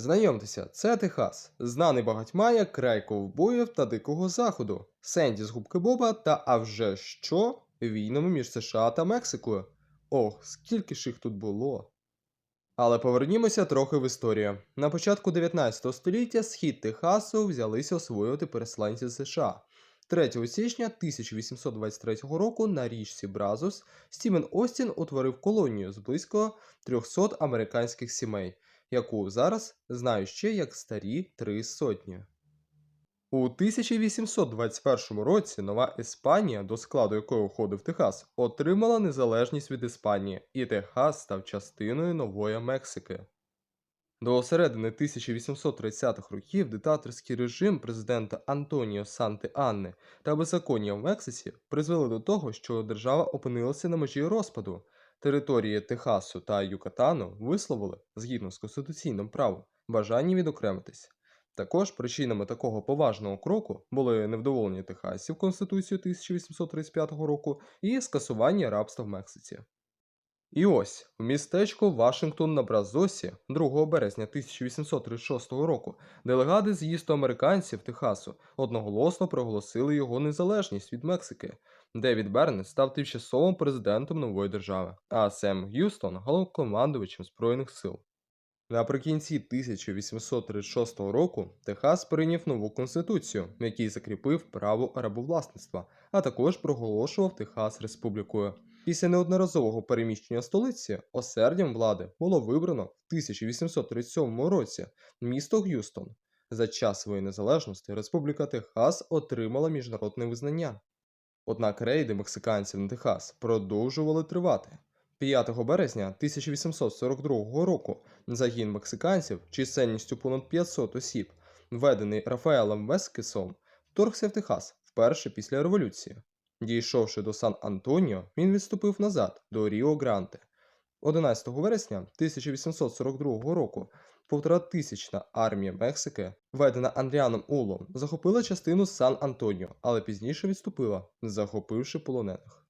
Знайомтеся, це Техас, знаний багатьма як край ковбоїв та Дикого Заходу, Сенді з губки Боба та а вже що війнами між США та Мексикою. Ох, скільки ж їх тут було. Але повернімося трохи в історію. На початку 19 століття схід Техасу взялися освоювати переселенці з США. 3 січня 1823 року на річці Бразус Стівен Остін утворив колонію з близько 300 американських сімей, яку зараз знають ще як старі три сотні. У 1821 році Нова Іспанія, до складу якої входив Техас, отримала незалежність від Іспанії, і Техас став частиною Нової Мексики. До середини 1830-х років диктаторський режим президента Антоніо Санти Анни та беззаконня в Мексиці призвели до того, що держава опинилася на межі розпаду. Території Техасу та Юкатану висловили, згідно з конституційним правом, бажання відокремитись. Також причинами такого поважного кроку були невдоволення Техасів Конституцією 1835 року і скасування рабства в Мексиці. І ось в містечко Вашингтон на Бразосі 2 березня 1836 року делегати з'їзду американців Техасу одноголосно проголосили його незалежність від Мексики. Девід Бернес став тимчасовим президентом нової держави, а Сем Г'юстон головнокомандувачем Збройних сил. Наприкінці 1836 року Техас прийняв нову конституцію, в якій закріпив право рабовласництва, а також проголошував Техас республікою. Після неодноразового переміщення столиці осердям влади було вибрано в 1837 році місто Г'юстон. За час своєї незалежності Республіка Техас отримала міжнародне визнання. Однак рейди мексиканців на Техас продовжували тривати. 5 березня 1842 року загін мексиканців чисельністю понад 500 осіб, введений Рафаелем Вескесом, вторгся в Техас вперше після революції. Дійшовши до Сан-Антоніо, він відступив назад до Ріо Гранте. 11 вересня 1842 року півторатисячна армія Мексики, ведена Андріаном Улом, захопила частину Сан-Антоніо, але пізніше відступила, захопивши полонених.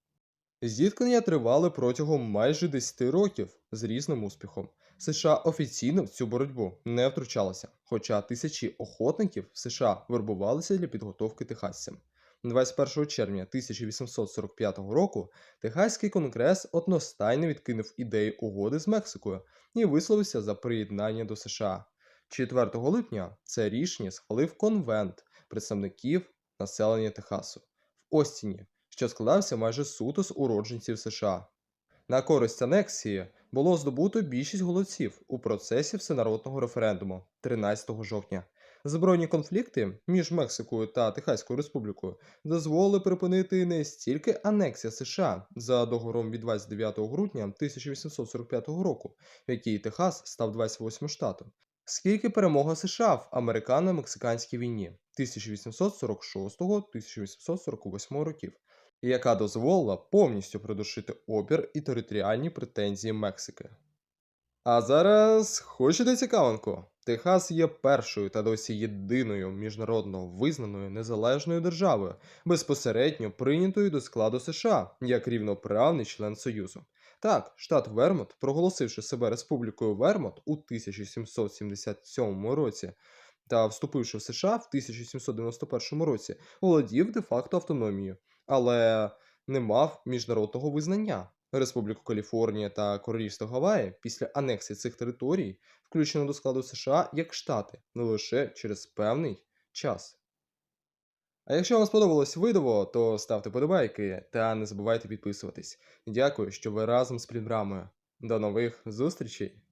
Зіткнення тривали протягом майже 10 років з різним успіхом. США офіційно в цю боротьбу не втручалися, хоча тисячі охотників в США вербувалися для підготовки техасцям. 21 червня 1845 року Техаський конгрес одностайно відкинув ідеї угоди з Мексикою і висловився за приєднання до США. 4 липня це рішення схвалив конвент представників населення Техасу в Остіні, що складався майже суто з уродженців США. На користь анексії було здобуто більшість голосів у процесі всенародного референдуму 13 жовтня. Збройні конфлікти між Мексикою та Техаською Республікою дозволили припинити не стільки анексія США за договором від 29 грудня 1845 року, в якій Техас став 28 штатом, скільки перемога США в американо-мексиканській війні 1846-1848 років, яка дозволила повністю придушити опір і територіальні претензії Мексики. А зараз хочете цікавинку? Техас є першою та досі єдиною міжнародно визнаною незалежною державою, безпосередньо прийнятою до складу США як рівноправний член Союзу. Так, штат Вермонт, проголосивши себе Республікою Вермонт у 1777 році та вступивши в США в 1791 році, володів де-факто автономією, але не мав міжнародного визнання. Республіку Каліфорнія та Королівство Гаваї після анексії цих територій включено до складу США як штати не лише через певний час. А якщо вам сподобалось відео, то ставте подобайки та не забувайте підписуватись. Дякую, що ви разом з Плідбрамою. До нових зустрічей!